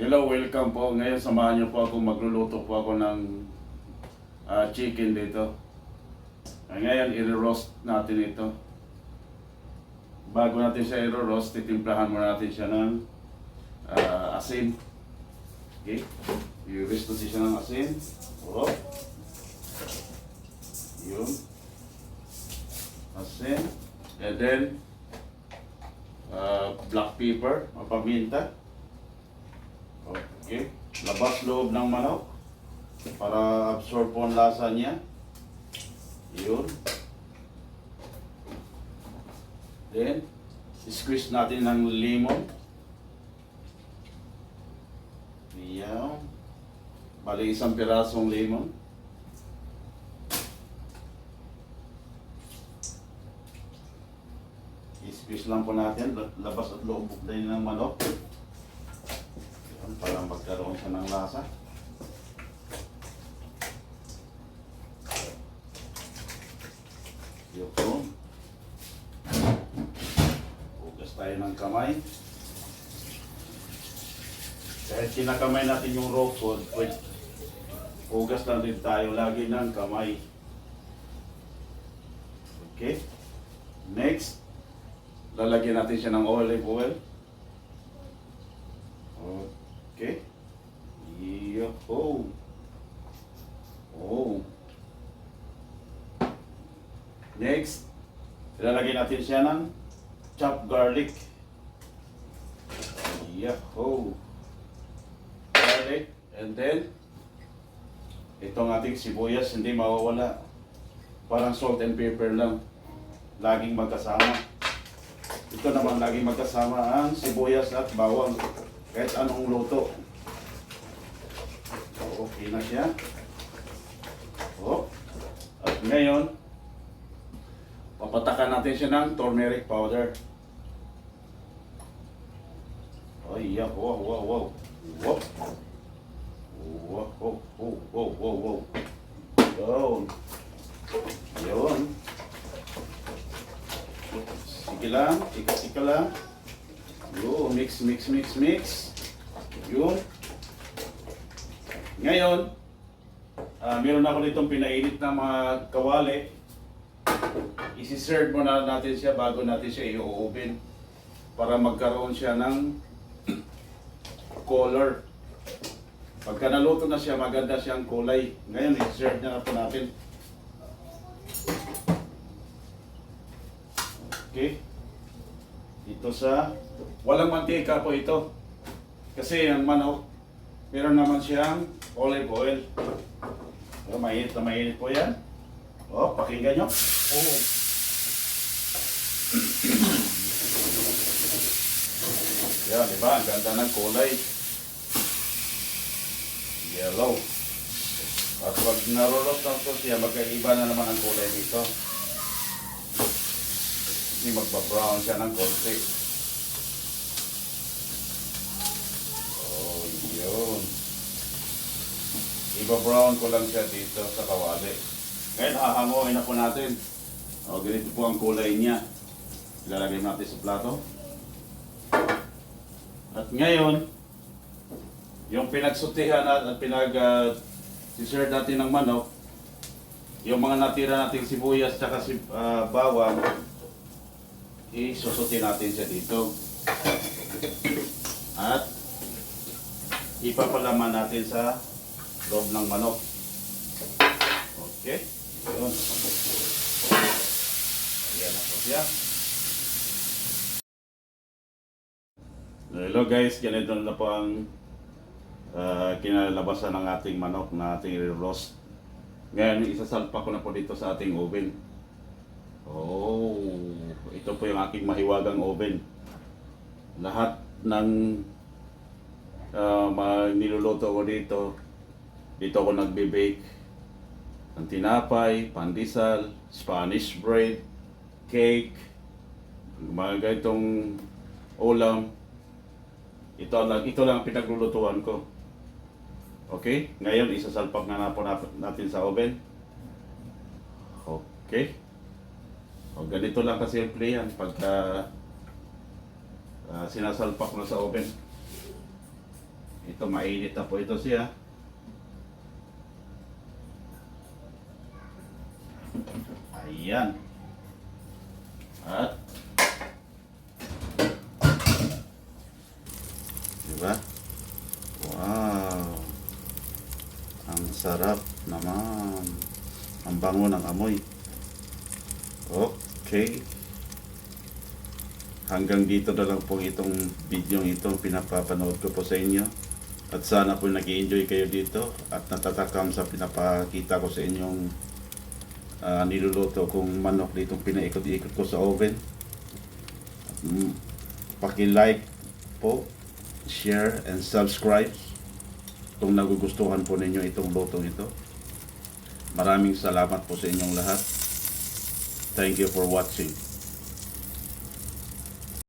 Hello, welcome po. Ngayon samahan niyo po ako magluluto po ako ng ah, chicken dito. Ngayon i-roast natin ito. Bago natin siya i-roast, titimplahan muna natin siya ng ah, asin. Okay? I-roast natin siya ng asin. Oh. Yun. Asin. And then, ah, black pepper, paminta. Okay. Labas loob ng manok para absorb po ang lasa niya. Yun. Then, squeeze natin ng lemon. Yan. Bali isang pirasong lemon. I-squeeze lang po natin, labas at loob din ng manok. Yan, para magkaroon siya ng lasa. Yun. Hugas tayo ng kamay. Kahit kinakamay natin yung raw food, wait, hugas lang din tayo lagi ng kamay. Okay? Next, lalagyan natin siya ng olive oil. Okay. Yo-ho. Oh. Next, ilalagay natin siya ng chopped garlic. Yo-ho. Garlic. And then, itong ating sibuyas, hindi mawawala. Parang salt and pepper lang. Laging magkasama. Ito naman laging magkasama ang sibuyas at bawang. Kahit anong luto. So, okay na siya. Oh. At ngayon, papatakan natin siya ng turmeric powder. Ay, yeah. Wow, wow, wow. Wow. Wow, wow, wow, wow, wow, wow. Yun. Yun. Sige lang, ika-ika lang. Yun, mix, mix, mix, mix. Yun. Ngayon, ah meron ako ditong pinainit na mga kawali. Isi-serve muna natin siya bago natin siya i-oven para magkaroon siya ng color. Pagka naluto na siya, maganda siyang kulay. Ngayon, i-serve na po natin. Okay. Ito sa walang mantika po ito. Kasi ang manok, meron naman siyang olive oil. So, mainit na mainit po yan. O, pakinggan nyo. Oh. Yan, di ba? Ang ganda ng kulay. Yellow. At pag narurot ng to siya, magkaiba na naman ang kulay dito. Hindi magba-brown siya ng konti. Oh, yun. Iba-brown ko lang siya dito sa kawali. Ngayon, hahanguin na po natin. O, ganito po ang kulay niya. Ilalagay natin sa plato. At ngayon, yung pinagsutihan at pinag uh, serve natin ng manok, yung mga natira nating sibuyas at si, ah, bawang, isusuti natin siya dito. At ipapalaman natin sa loob ng manok. Okay? Yun. Yan na po siya. Hello guys, ganito na po ang ah, kinalabasan ng ating manok na ating roast. Ngayon, isasalpa ko na po dito sa ating oven. Oh, ito po yung aking mahiwagang oven. Lahat ng uh, niluluto ko dito, dito ako nagbe-bake. Ang tinapay, pandesal, Spanish bread, cake, mga ganitong ulam. Ito lang, ito lang ang pinaglulutuan ko. Okay? Ngayon, isasalpak na po nat- natin sa oven. Okay? O, ganito lang kasi ang play yan pagka ah, sinasalpak mo sa oven. Ito, mainit na po ito siya. Ayan. At Diba? Wow. Ang sarap naman. Ang bango ng amoy. Okay. Hanggang dito na lang po itong video ito pinapapanood ko po sa inyo. At sana po nag enjoy kayo dito at natatakam sa pinapakita ko sa inyong ah, niluluto kong manok dito pinaikot-ikot ko sa oven. Mm, paki-like po, share and subscribe kung nagugustuhan po ninyo itong lutong ito. Maraming salamat po sa inyong lahat. Thank you for watching.